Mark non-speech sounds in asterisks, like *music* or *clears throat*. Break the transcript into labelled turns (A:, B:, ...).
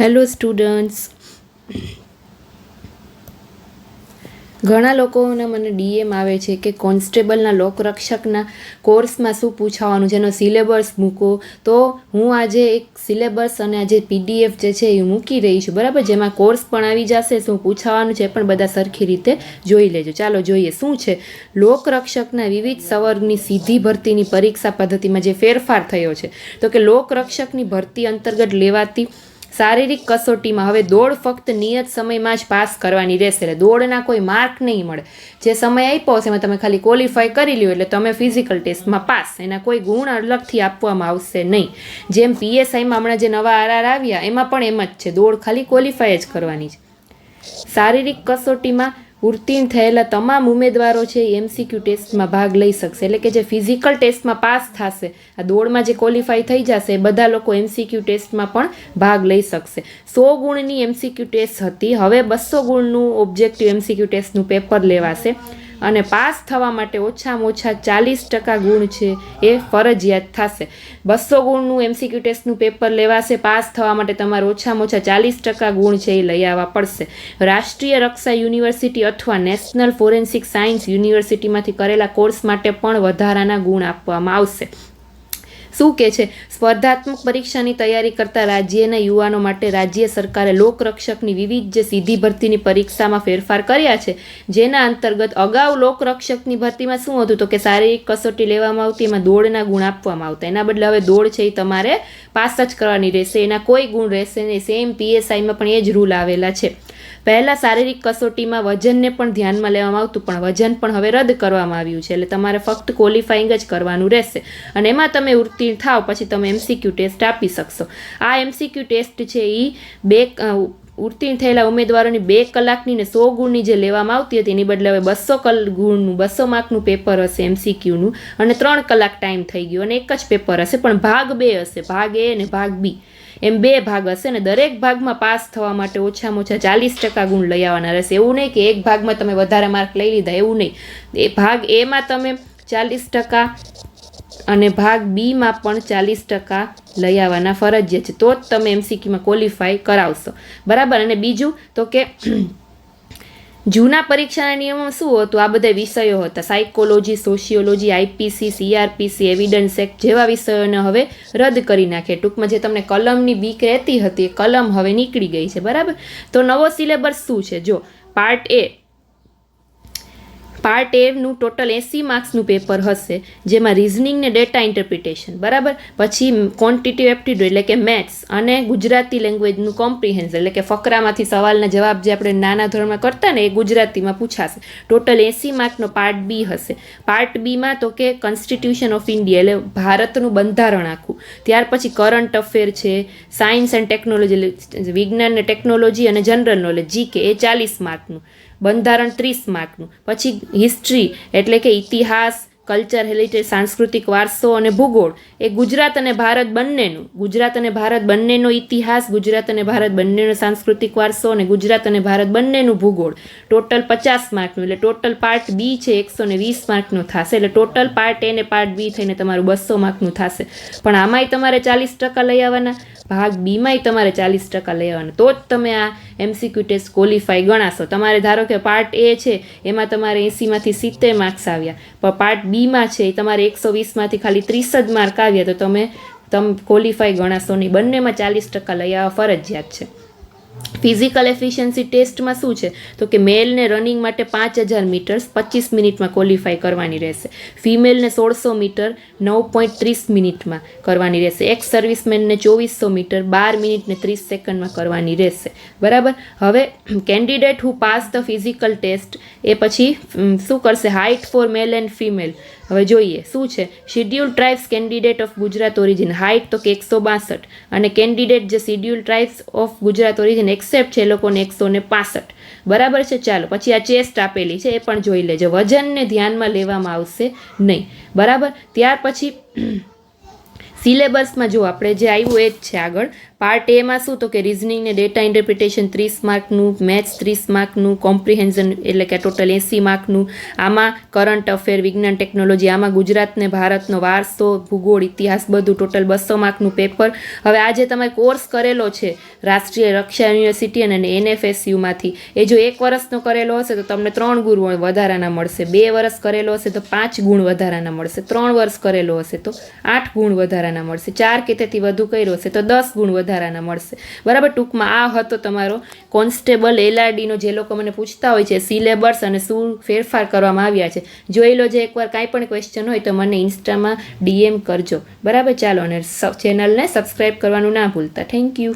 A: Hello students ઘણા લોકોના મને ડીએમ આવે છે કે કોન્સ્ટેબલના લોકરક્ષકના કોર્સમાં શું પૂછાવાનું જેનો સિલેબસ મૂકો. તો હું આજે એક સિલેબસ અને આજે પીડીએફ જે છે એ મૂકી રહી છું. બરાબર? જેમાં કોર્સ પણ આવી જશે, શું પૂછાવાનું છે પણ બધા સરખી રીતે જોઈ લેજો. ચાલો જોઈએ, શું છે? લોકરક્ષકના વિવિધ સવર્ગની સીધી ભરતીની પરીક્ષા પદ્ધતિમાં જે ફેરફાર થયો છે. તો કે લોકરક્ષકની ભરતી અંતર્ગત લેવાતી શારીરિક કસોટીમાં હવે દોડ ફક્ત નિયત સમયમાં જ પાસ કરવાની રહેશે એટલે દોડના કોઈ માર્ક નહીં મળે. જે સમય આપ્યો હશે એમાં તમે ખાલી ક્વોલિફાય કરી લ્યો એટલે તમે ફિઝિકલ ટેસ્ટમાં પાસ. એના કોઈ ગુણ અલગથી આપવામાં આવશે નહીં. જેમ પીએસઆઈમાં હમણાં જે નવા આરઆર આવ્યા, એમાં પણ એમ જ છે. દોડ ખાલી ક્વોલિફાય જ કરવાની છે. શારીરિક કસોટીમાં ઉત્તીર્ણ થયેલા તમામ ઉમેદવારો છે એ એમસીક્યુ ટેસ્ટમાં ભાગ લઈ શકશે. એટલે કે જે ફિઝિકલ ટેસ્ટમાં પાસ થશે, આ દોડમાં જે ક્વોલિફાય થઈ જશે, એ બધા લોકો એમસીક્યુ ટેસ્ટમાં પણ ભાગ લઈ શકશે. સો ગુણની એમસીક્યુ ટેસ્ટ હતી. હવે બસો ગુણનું ઓબ્જેક્ટિવ એમસીક્યુ ટેસ્ટનું પેપર લેવાશે. અને પાસ થવા માટે ઓછામાં ઓછા ચાલીસ ટકા ગુણ છે. એ ફરજિયાત થશે. બસો ગુણનું એમસીક્યુ ટેસ્ટનું પેપર લેવાશે, પાસ થવા માટે તમારે ઓછામાં ઓછા ચાલીસ ટકા ગુણ છે એ લઈ આવવા પડશે. રાષ્ટ્રીય રક્ષા યુનિવર્સિટી અથવા નેશનલ ફોરેન્સિક સાયન્સ યુનિવર્સિટીમાંથી કરેલા કોર્સ માટે પણ વધારાના ગુણ આપવામાં આવશે. શું કહે છે? સ્પર્ધાત્મક પરીક્ષાની તૈયારી કરતા રાજ્યના યુવાનો માટે રાજ્ય સરકારે લોકરક્ષકની વિવિધ જે સીધી ભરતીની પરીક્ષામાં ફેરફાર કર્યા છે, જેના અંતર્ગત અગાઉ લોકરક્ષકની ભરતીમાં શું હતું? તો કે શારીરિક કસોટી લેવામાં આવતી, એમાં દોડના ગુણ આપવામાં આવતા. એના બદલે હવે દોડ છે એ તમારે પાસ જ કરવાની રહેશે. એના કોઈ ગુણ રહેશે નહીં. સેમ પીએસઆઈમાં પણ એ જ રૂલ આવેલા છે. પહેલાં શારીરિક કસોટીમાં વજનને પણ ધ્યાનમાં લેવામાં આવતું, પણ વજન પણ હવે રદ કરવામાં આવ્યું છે. એટલે તમારે ફક્ત ક્વોલિફાઈંગ જ કરવાનું રહેશે. અને એમાં તમે ઉત્તીર્ણ થાવ પછી તમે એમસીક્યુ ટેસ્ટ આપી શકશો. આ એમસીક્યુ ટેસ્ટ છે એ બે ઉત્તીર્ણ થયેલા ઉમેદવારોની બે કલાકની ને સો ગુણની જે લેવામાં આવતી હતી, એની બદલે હવે બસો કલ, ગુણનું બસો માર્કનું પેપર હશે એમસીક્યુનું અને ત્રણ કલાક ટાઈમ થઈ ગયો અને એક જ પેપર હશે, પણ ભાગ બે હશે. ભાગ એ અને ભાગ બી એમ બે ભાગ હશે ને દરેક ભાગમાં પાસ થવા માટે ઓછામાં ઓછા ચાલીસ ટકા ગુણ લઈ આવવાના રહેશે. એવું નહીં કે એક ભાગમાં તમે વધારે માર્ક લઈ લીધા, એવું નહીં. એ ભાગ એમાં તમે ચાલીસ ટકા અને ભાગ બીમાં પણ ચાલીસ ટકા લઈ આવવાના ફરજિયાત છે. તો જ તમે એમસીક્યુમાં ક્વોલિફાય કરાવશો. બરાબર? અને બીજું તો કે જૂના પરીક્ષાના નિયમોમાં શું હતું? આ બધા વિષયો હતા. Psychology sociology IPC CrPC evidence act જેવા વિષયોને હવે રદ કરી નાખે. ટૂંકમાં જે તમને કલમની બીક રહેતી હતી એ કલમ હવે નીકળી ગઈ છે. બરાબર? તો નવો સિલેબસ શું છે? જો પાર્ટ એ પાર્ટ એનું ટોટલ એંસી માર્ક્સનું પેપર હશે, જેમાં રિઝનિંગ ને ડેટા ઇન્ટરપ્રિટેશન બરાબર? પછી ક્વોન્ટિટી એપ્ટિટ્યુડ એટલે કે મેથ્સ અને ગુજરાતી લેંગ્વેજનું કોમ્પ્રિહેન્સ એટલે કે ફકરામાંથી સવાલના જવાબ જે આપણે નાના ધોરણમાં કરતા ને એ ગુજરાતીમાં પૂછાશે. ટોટલ એંસી માર્કનો પાર્ટ બી હશે. પાર્ટ બીમાં તો કે કોન્સ્ટિટ્યુશન ઓફ ઇન્ડિયા એટલે ભારતનું બંધારણ આખું. ત્યાર પછી કરંટ અફેર છે સાયન્સ એન્ડ ટેકનોલોજી વિજ્ઞાન ને ટેકનોલોજી અને જનરલ નોલેજ જીકે એ ચાલીસ માર્કનું બંધારણ ત્રીસ માર્કનું. પછી હિસ્ટ્રી એટલે કે ઇતિહાસ કલ્ચર હેરિટેજ સાંસ્કૃતિક વારસો અને ભૂગોળ એ ગુજરાત અને ભારત બંનેનું. ગુજરાત અને ભારત બંનેનો ઇતિહાસ, ગુજરાત અને ભારત બંનેનો સાંસ્કૃતિક વારસો અને ગુજરાત અને ભારત બંનેનું ભૂગોળ. ટોટલ પચાસ માર્કનું, એટલે ટોટલ પાર્ટ બી છે, એકસો ને વીસ માર્કનું થશે. એટલે ટોટલ પાર્ટ એ ને પાર્ટ બી થઈને તમારું બસો માર્કનું થશે. પણ આમાંય તમારે ચાલીસ ટકા લઈ આવવાના, ભાગ બીમાંય તમારે ચાલીસ ટકા લઈ આવવાના. તો જ તમે આ એમસીક્યુ ટેસ્ટ ક્વોલિફાય ગણાશો. તમારે ધારો કે પાર્ટ એ છે, એમાં તમારે એંસીમાંથી સિત્તેર માર્ક્સ આવ્યા. પણ પાર્ટ બીમાં છે, એ તમારે એકસો વીસમાંથી ખાલી ત્રીસ જ માર્ક આવ્યા, તો તમે તમે ક્વોલિફાય ગણાશો નહીં. બંનેમાં ચાલીસ ટકા લઈ આવવા ફરજિયાત છે. ફિઝિકલ એફિશિયન્સી ટેસ્ટમાં શું છે? તો કે મેલને રનિંગ માટે પાંચ હજાર મીટર્સ પચીસ મિનિટમાં ક્વોલિફાય કરવાની રહેશે. ફિમેલને સોળસો મીટર નવ પોઈન્ટ ત્રીસ મિનિટમાં કરવાની રહેશે. એક્સ સર્વિસમેનને ચોવીસો મીટર બાર મિનિટને ત્રીસ સેકન્ડમાં કરવાની રહેશે. બરાબર? હવે candidate who pass the physical test એ પછી શું કરશે? Height for male and female હવે જોઈએ, શું છે? Schedule tribes candidate of Gujarat origin height તો કે એકસો બાસઠ. અને કેન્ડિડેટ જે schedule tribes of Gujarat origin except છે એ લોકોને એકસો ને પાસઠ. બરાબર છે? ચાલો, પછી આ ચેસ્ટ આપેલી છે, એ પણ જોઈ લેજો. વજનને ધ્યાનમાં લેવામાં આવશે નહીં. બરાબર? ત્યાર પછી *clears throat* સિલેબસમાં જો આપણે જે આવ્યું એ જ છે આગળ. પાર્ટ એમાં શું? તો કે રિઝનિંગ ને ડેટા ઇન્ટરપ્રિટેશન ત્રીસ માર્કનું મેથ્સ ત્રીસ માર્કનું કોમ્પ્રિહેન્ઝન એટલે કે ટોટલ એંસી માર્કનું. આમાં કરંટ અફેર વિજ્ઞાન ટેકનોલોજી આમાં ગુજરાત ને ભારતનો વારસો, ભૂગોળ, ઇતિહાસ બધું ટોટલ બસો માર્કનું પેપર હવે આજે તમે કોર્સ કરેલો છે, રાષ્ટ્રીય રક્ષા યુનિવર્સિટી અને એનએફએસયુમાંથી એ જો એક વર્ષનો કરેલો હશે તો તમને ત્રણ ગુણ વધારાના મળશે. બે વર્ષ કરેલો હશે તો પાંચ ગુણ વધારાના મળશે. ત્રણ વર્ષ કરેલો હશે તો આઠ ગુણ વધારાના મળશે. ચાર કે તેથી વધુ કર્યો હશે તો દસ ગુણ વધારાના મળશે. બરાબર? ટૂંકમાં આ હતો તમારો કોન્સ્ટેબલ એલઆરડીનો જે લોકો મને પૂછતા હોય છે, સિલેબસ અને શું ફેરફાર કરવામાં આવ્યા છે. જોઈ લો જે એકવાર કાંઈ પણ ક્વેશ્ચન હોય તો મને ઇન્સ્ટામાં ડીએમ કરજો. બરાબર? ચાલો અને ચેનલને સબસ્ક્રાઈબ કરવાનું ના ભૂલતા. Thank you.